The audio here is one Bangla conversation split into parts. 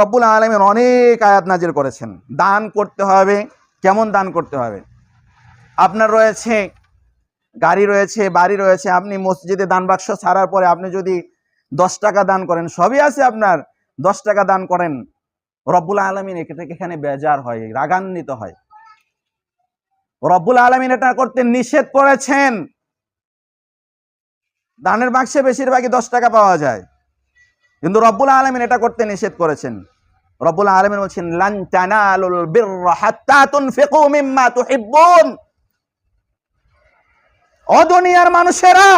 রব্বুল আলমের অনেক আয়াত নাজির করেছেন। দান করতে হবে। কেমন দান করতে হবে? আপনার রয়েছে, গাড়ি রয়েছে, বাড়ি রয়েছে, আপনি মসজিদে দান বাক্স ছাড়ার পরে আপনি যদি দশ টাকা দান করেন, সবই আছে আপনার। দশ টাকা দান করেন, রব্বুল আলমিন এখানে বেজার হয়, রাগান্বিত হয়। রব্বুল আলমিন এটা করতে নিষেধ করেছেন। দানের বাক্সে বেশিরভাগই দশ টাকা পাওয়া যায়। কিন্তু রব্বুল আলমিন এটা করতে নিষেধ করেছেন। রব্বুল আলমিন বলছেন অদুনিয়ার মানুষেরা,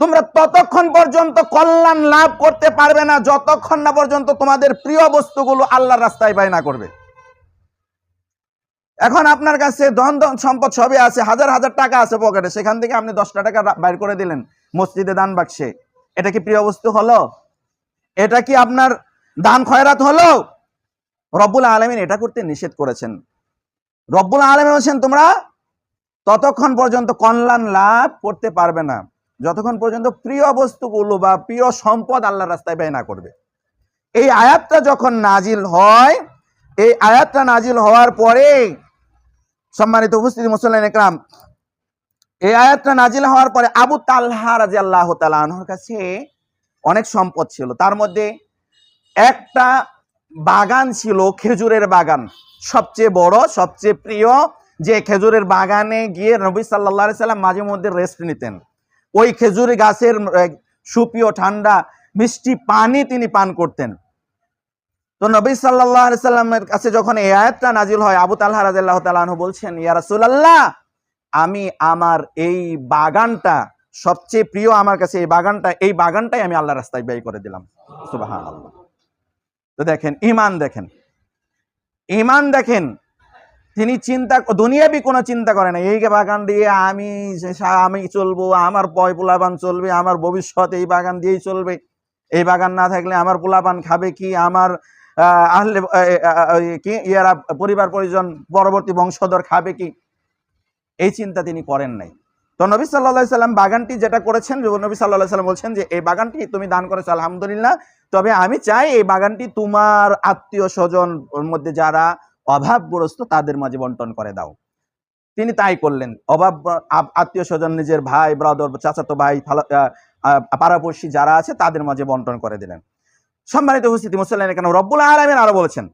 তোমরা ততক্ষণ পর্যন্ত কল্যাণ লাভ করতে পারবে না, যতক্ষণ না পর্যন্ত তোমাদের প্রিয় বস্তুগুলো আল্লাহর রাস্তায় বায়না না করবে। এখন আপনার কাছে ধন ধন সম্পদ সবই আছে, হাজার হাজার টাকা আছে পকেটে, সেখান থেকে আপনি দশটা টাকা বাইর করে দিলেন, মসজিদে দান বাক্সে। এটা কি প্রিয় বস্তু হলো? এটা কি আপনার দান খয়রাত হলো? রব্বুল আলমিন এটা করতে নিষেধ করেছেন। রব্বুল আলমিন বলছেন, তোমরা ততক্ষণ পর্যন্ত কল্যাণ লাভ করতে পারবে না। যতক্ষণ পর্যন্ত প্রিয় বস্তুগুলো বা প্রিয় সম্পদ আল্লাহর রাস্তায় ব্যয় না করবে। এই আয়াতটা যখন নাজিল হয়, এই আয়াতটা নাজিল হওয়ার পরে সম্মানিত উপস্থিতি মুসল্লান একরাম এই আয়াতটা নাজিল হওয়ার পরে আবু তাল্হা রাজি আল্লাহ তালাহর কাছে অনেক সম্পদ ছিল। তার মধ্যে একটা বাগান ছিল, খেজুরের বাগান। সবচেয়ে বড়, সবচেয়ে প্রিয় যে খেজুরের বাগানে গিয়ে নবী সাল্লাহ সাল্লাম মাঝে মধ্যে রেস্ট নিতেন। ওই খেজুর গাছের সুপ্রিয় ঠান্ডা মিষ্টি পানি তিনি পান করতেন। তো নবী সাল্লাহ সাল্লামের কাছে যখন এই আয়াতটা নাজিল হয়, আবু তাল্লাহ রাজিল্লাহ তালাহ বলছেন, ইয়া রাসূলুল্লাহ আমি আমার এই বাগানটা সবচেয়ে প্রিয় আমার কাছে এই বাগানটা এই বাগানটাই আমি আল্লাহ রাস্তায় ব্যয় করে দিলাম। আল্লাহ তো দেখেন ইমান দেখেন। ইমান দেখেন তিনি চিন্তা দুনিয়াবি কোনো চিন্তা করে না এই বাগান দিয়ে আমি আমি চলবো আমার পয় পোলাপান চলবে আমার ভবিষ্যৎ এই বাগান দিয়েই চলবে। এই বাগান না থাকলে আমার পোলাপান খাবে কি? আমার আহ, আহলে আহ, আহ, আহ, কি? ইয়ারা পরিবার পরিজন পরবর্তী বংশধর খাবে কি? এই চিন্তা তিনি করেন নাই। তো নবী সাল্লাহ সাল্লাম বাগানটি যেটা করেছেন নবী সাল্লাহ সাল্লাম বলছেন যে, এই বাগানটি তুমি দান করেছ, আলহামদুলিল্লাহ। তবে আমি চাই এই বাগানটি তোমার আত্মীয় স্বজন মধ্যে যারা অভাবগ্রস্ত, তাদের মাঝে বন্টন করে দাও। তিনি তাই করলেন। অভাব আত্মীয় স্বজন, নিজের ভাই ব্রাদর চাচাতো ভাই পাড়াপড়শি যারা আছে, তাদের মাঝে বন্টন করে দিলেন। সম্মানিত উপস্থিতি মুসল্লান কেন রব্বুল আলমিন আরও বলেছেন